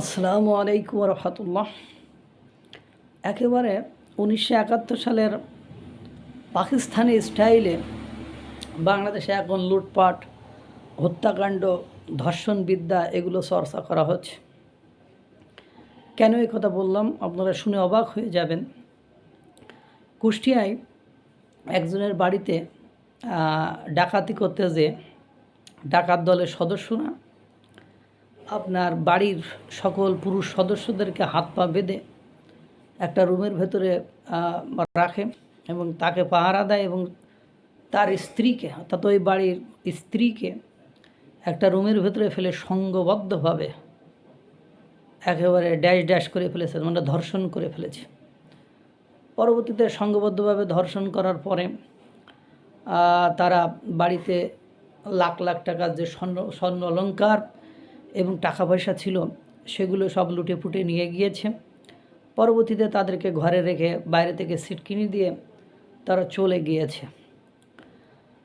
আসসালামু আলাইকুম রহমতুল্লাহ। একেবারে উনিশশো একাত্তর সালের পাকিস্তানি স্টাইলে বাংলাদেশে এখন লুটপাট, হত্যাকাণ্ড ধর্ষণ বিদ্যা এগুলো চর্চা করা হচ্ছে। কেন এই কথা বললাম? আপনারা শুনে অবাক হয়ে যাবেন। কুষ্টিয়ায় একজনের বাড়িতে ডাকাতি করতে যে ডাকাত দলের সদস্যরা আপনার বাড়ির সকল পুরুষ সদস্যদেরকে হাত পা বেঁধে একটা রুমের ভেতরে রাখে এবং তাকে পাহারা দেয় এবং তার স্ত্রীকে, অর্থাৎ ওই বাড়ির স্ত্রীকে একটা রুমের ভেতরে ফেলে সঙ্গবদ্ধভাবে একেবারে ড্যাশ ড্যাশ করে ফেলেছে মানে ধর্ষণ করে ফেলেছে। পরবর্তীতে সঙ্গবদ্ধভাবে ধর্ষণ করার পরে তারা বাড়িতে লাখ লাখ টাকার যে স্বর্ণ স্বর্ণ অলঙ্কার এবং টাকা পয়সা ছিল, সেগুলো সব লুটে ফুটে নিয়ে গিয়েছে। পরবর্তীতে তাদেরকে ঘরে রেখে বাইরে থেকে সিট কিনে দিয়ে তারা চলে গিয়েছে।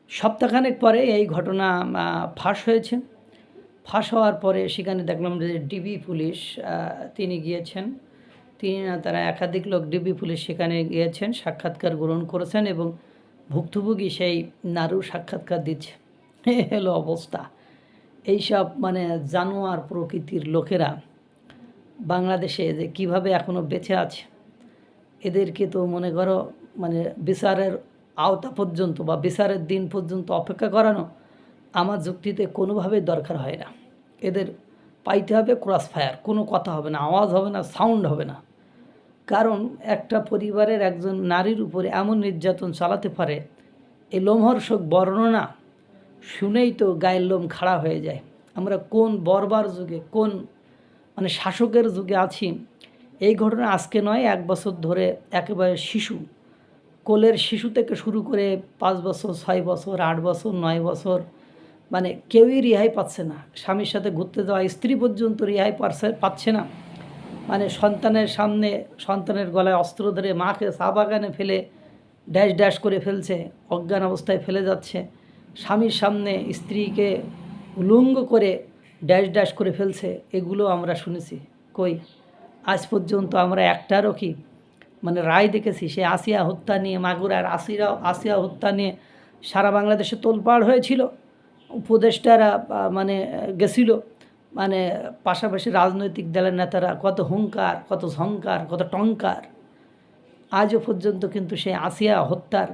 সপ্তাহখানেক পরে এই ঘটনা ফাঁস হয়েছে। ফাঁস হওয়ার পরে সেখানে দেখলাম যে ডিবি পুলিশ তিনি গিয়েছেন। তিনি না তারা একাধিক লোক ডিবি পুলিশ সেখানে গিয়েছেন, সাক্ষাৎকার গ্রহণ করেছেন এবং ভুক্তভোগী সেই নারু সাক্ষাৎকার দিচ্ছে। হলো অবস্থা। এইসব মানে জানোয়ার প্রকৃতির লোকেরা বাংলাদেশে যে কীভাবে এখনও বেঁচে আছে, এদেরকে তো মনে করো মানে বিচারের আওতা পর্যন্ত বা বিচারের দিন পর্যন্ত অপেক্ষা করানো আমার যুক্তিতে কোনোভাবেই দরকার হয় না। এদের পাইতে হবে ক্রস ফায়ার, কোনো কথা হবে না, আওয়াজ হবে না, সাউন্ড হবে না। কারণ একটা পরিবারের একজন নারীর উপরে এমন নির্যাতন চালাতে পারে এই লোমহর্ষক বর্ণনা শুনেই তো গায়ের লোম খাড়া হয়ে যায়। আমরা কোন বর্বার যুগে, কোন মানে শাসকের যুগে আছি, এই ঘটনা আজকে নয়, এক বছর ধরে একেবারে শিশু। কোলের শিশু থেকে শুরু করে পাঁচ বছর, ছয় বছর, আট বছর, নয় বছর মানে কেউই রেহাই পাচ্ছে না। স্বামীর সাথে ঘুরতে যাওয়া স্ত্রী পর্যন্ত রেহাই পাচ্ছে পাচ্ছে না। মানে সন্তানের সামনে, সন্তানের গলায় অস্ত্র ধরে মাকে চা বাগানে ফেলে, ড্যাশ ড্যাশ করে ফেলছে, অজ্ঞান অবস্থায় ফেলে যাচ্ছে। স্বামীর সামনে স্ত্রীকে উলঙ্গ করে ড্যাশ ড্যাশ করে ফেলছে, এগুলো আমরা শুনেছি। কই? আজ পর্যন্ত আমরা একটারও কি মানে রায় দেখেছি, সে আসিয়া হত্যা নিয়ে মাগুরার আসিরা, আসিয়া হত্যা নিয়ে সারা বাংলাদেশে তোলপাড় হয়েছিল, উপদেষ্টারা মানে গেছিল মানে পাশাপাশি রাজনৈতিক দলের নেতারা কত হুঙ্কার, কত ঝঙ্কার, কত টঙ্কার। আজও পর্যন্ত কিন্তু সেই আসিয়া হত্যার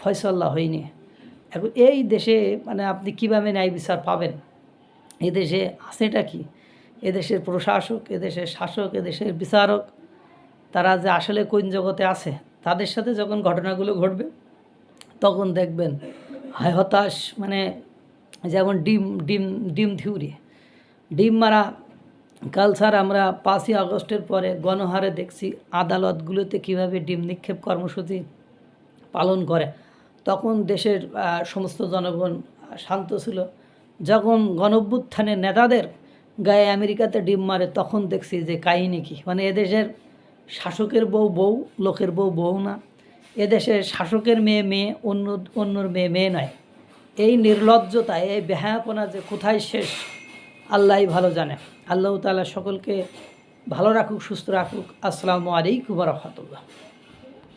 ফয়সল্লা হয়নি। এখন এই দেশে মানে আপনি কীভাবে ন্যায় বিচার পাবেন? এদেশে আছেটা কি? এদেশের প্রশাসক, এদেশের শাসক, এদেশের বিচারক, তারা যে আসলে কোন জগতে আছে, তাদের সাথে যখন ঘটনাগুলো ঘটবে, তখন দেখবেন হায় হতাশ মানে যেমন ডিম ডিম ডিম থিউরি ডিম মারা, কালচার আমরা পাঁচই আগস্টের পরে গণহারে দেখছি আদালতগুলোতে কীভাবে ডিম নিক্ষেপ কর্মসূচি পালন করে। তখন দেশের সমস্ত জনগণ শান্ত ছিল। যখন গণভ্যুত্থানের নেতাদের গায়ে আমেরিকাতে ডিম মারে, তখন দেখছি যে কাহিনী কি? মানে এদেশের শাসকের বউ বউ, লোকের বউ বউ না। এদেশের শাসকের মেয়ে মেয়ে, অন্য, অন্যর মেয়ে মেয়ে নয়। এই নির্লজ্জতা, এই বেহায়াপনা যে কোথায় শেষ আল্লাহই ভালো জানে। আল্লাহ তাআলা সকলকে ভালো রাখুক, সুস্থ রাখুক। আসসালামু আলাইকুম রহমতুল্লাহ।